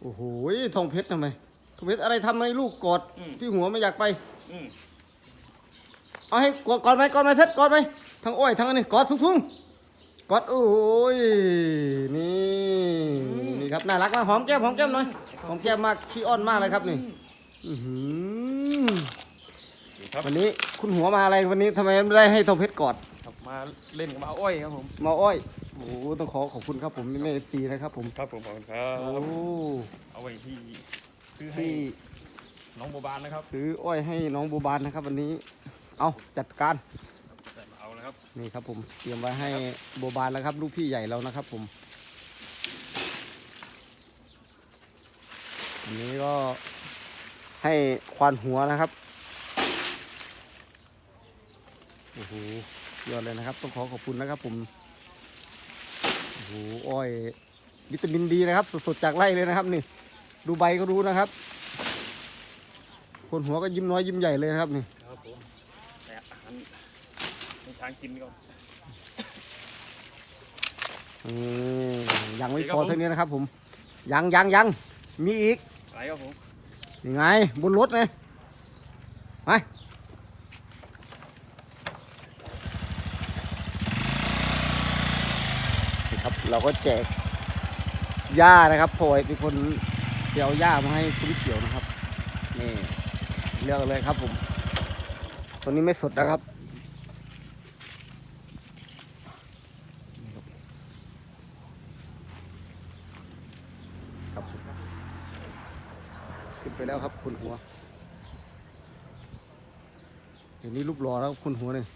โอ้โหทองเพชรทำไมทองเพชรอะไรทำไมลูกกอดอืม พี่หัวไม่อยากไป อืมเอาให้กอดกอดไหมกอดไหมเพชรกอดไหมทั้งอ้อยทั้งอันนี้กอดทุ่งๆกอดโอ้ยนี่นี่ครับน่ารักมากหอมแก้มหอมแก้มหน่อยหอมแก้มมากขี้อ้อนมากเลยครับนี่อื้อหือครับวันนี้คุณหัวมาอะไรวันนี้ทำไมไม่ได้ให้ทองเพชรกอดครับมาเล่นกับมาอ้อยครับผมมาอ้อย โอ้โหต้องขอขอบคุณครับผมนี่แม่เอฟซีนะครับผมครับผมขอบคุณครับโอ้เอาไว้ที่ซื้อให้ที่น้องโบบานนะครับซื้ออ้อยให้น้องบูบานนะครับ วันนี้ เอาจัดการแต่มาเอานะครับนี่ครับผมเตรียมไว้ให้โบบานแล้วครับ ลูกพี่ใหญ่แล้วนะครับ ผมอันนี้ก็ให้ควานหัวนะครับโอ้โหยอดเลยนะครับ ต้องขอขอบคุณนะครับผม โอ้โหอ้อยวิตามินดีนะครับ สดๆจากไร่เลยนะครับนี่ ดูใบก็รู้นะครับ คนหัวก็ยิ้มน้อยยิ้มใหญ่เลยนะครับนี่ครับผมแต่อาหารให้ช้างกินก่อน อืมยังไม่ดีครัพบอผมเท่านี้นะครับ ผม ยังยังยังมีอีกอะไรครับผม ยังไงบนรถไงไป ครับ เราก็แจกหญ้านะครับโพยเป็นคนเปียวหญ้ามาให้คุ้เขียวนะครับนี่เลือกเลยครับผมตัวนี้ไม่สดนะครับขึ้นไปแล้วครับคุณหัวเห็นนี้รูปรอแล้วคุณหัวเนี่ย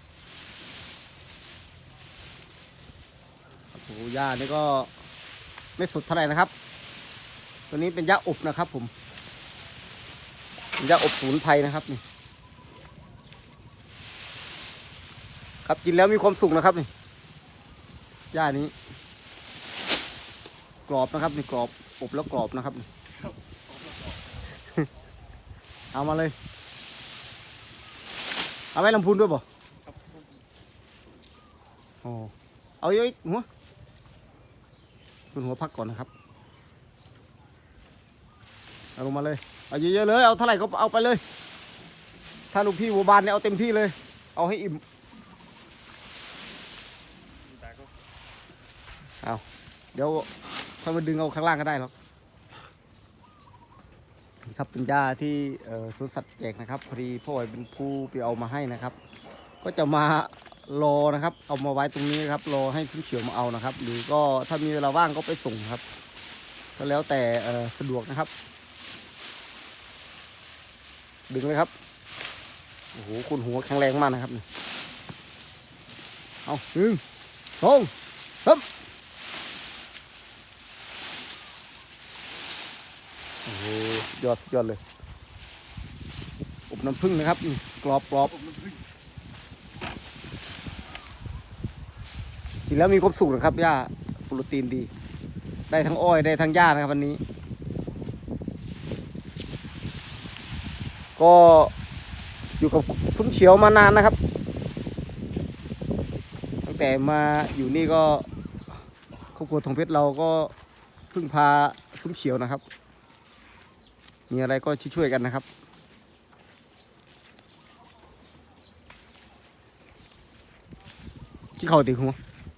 ครับโอ้โหหญ้านี่ก็ไม่สดเท่าไหร่นะครับ ตัวนี้เป็นหญ้าอบนะครับ ผมเป็นหญ้าอบสมุนไพรนะครับนี่ ครับกินแล้วมีความสุขนะครับนี่หญ้านี้ กรอบนะครับนี่กรอบอบแล้วกรอบนะครับนี่เอามาเลย เอาไว้ลำพูนด้วยบ่ครับผมอ๋อเอาเยอะอีกหัว คุณหัวพักก่อนนะครับเอาลงมาเลยเอาเยอะๆเลยเอาเท่าไหร่ก็เอาไปเลย ถ้าลูกพี่บัวบานเนี่ยเอาเต็มที่เลย เอาให้อิ่มแต่ก็เดี๋ยวค่อยมาดึงเอาข้างล่างก็ได้หรอกนี่ครับเป็นหญ้าที่สวนสัตว์แจกนะครับพอดีพ่ออ๋อยเป็นผู้ไปเอามาให้นะครับ ก็จะมา รอนะครับ เอามาไว้ตรงนี้นะครับ รอให้พี่เขียวมาเอานะครับ หรือก็ถ้ามีเวลาว่างก็ไปส่งครับก็แล้วแต่สะดวกนะครับ ดึงเลยครับโอ้โหคุณหัวแข็งแรงมากนะครับนี่เอาหนึ่งสองสามโอ้โหยอดยอดเลยอบน้ำผึ้งนะครับกรอบกรอบ กินแล้วมีความสุขนะครับย่าโปรตีนดี ได้ทั้งอ้อยได้ทั้งหญ้านะครับวันนี้ ก็อยู่กับคุณเขียวมานานนะครับ ตั้งแต่มาอยู่นี่ก็ครอบครัวทองเพชรเราก็พึ่งพาซุ้มเขียวนะครับ มีอะไรก็ช่วยๆกันนะครับกินข้าติหัว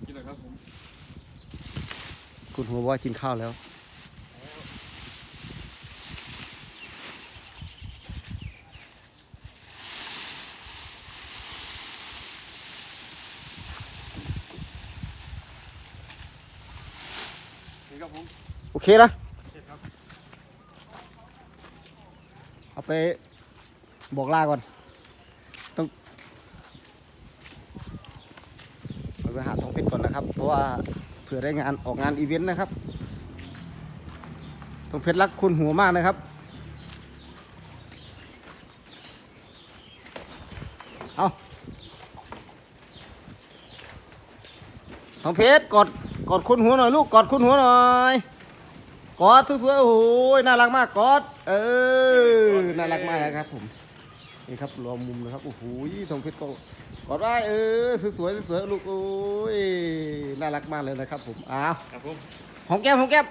กินเลยครับผม คุณหัวบอกว่ากินข้าวแล้ว นี่ครับผมโอเคนะ เสร็จครับ เอาไปบอกลาก่อน ต้องเอาไปหาทองเพชรก่อนนะครับ เพราะว่าเผื่อได้งานออกงานอีเวนต์นะครับทองเพชรรักคุณหัวมากนะครับ เอาทองเพชรกอดกอดคุณหัวหน่อยลูกกอดคุณหัวหน่อยกอดสวยๆโอ้โหน่ารักมากกอดเออน่ารักมากนะครับผมนี่ครับรวมมุมนะครับโอ้โหทองเพชรก็กอดได้เออสวยๆสวยๆลูกโอ้ย น่ารักมากเลยนะครับผมอ้าวครับผมหอมแก้มหอมแก้ม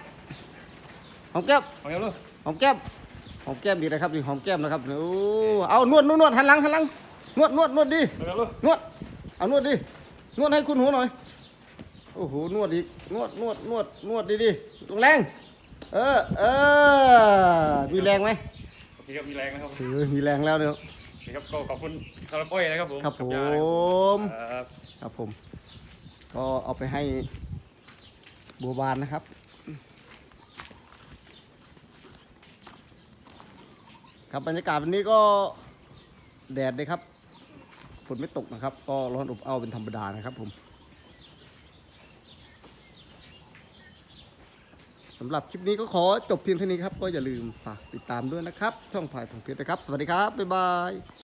หอมแก้มเอาเร็วลูกหอมแก้มหอมแก้มดีนะครับนี่หอมแก้มนะครับโอ้เอานวดนวดนวดหันหลังหันหลังนวดนวดนวดดีเอาเร็วลูกนวดเอานวดดินวดให้คุณหูหน่อยโอ้โหนวดอีกนวดนวดนวดนวดดีๆตรงแรงเออเออมีแรงไหมโอเคครับมีแรงนะครับเออมีแรงแล้วเดี๋ยวโอเคครับก็ขอบคุณสำหรับอ้อยนะครับผมครับผกัยานะครับมครับครับผม ก็เอาไปให้บัวบานนะครับ ครับบรรยากาศวันนี้ก็แดดเลยครับฝนไม่ตกนะครับ ก็ร้อนอบอ้าวเป็นธรรมดานะครับผมสำหรับคลิปนี้ก็ขอจบเพียงเท่านี้ครับ ก็อย่าลืมฝากติดตามด้วยนะครับ ช่องพายของเพชรนะครับ สวัสดีครับ บ๊ายบาย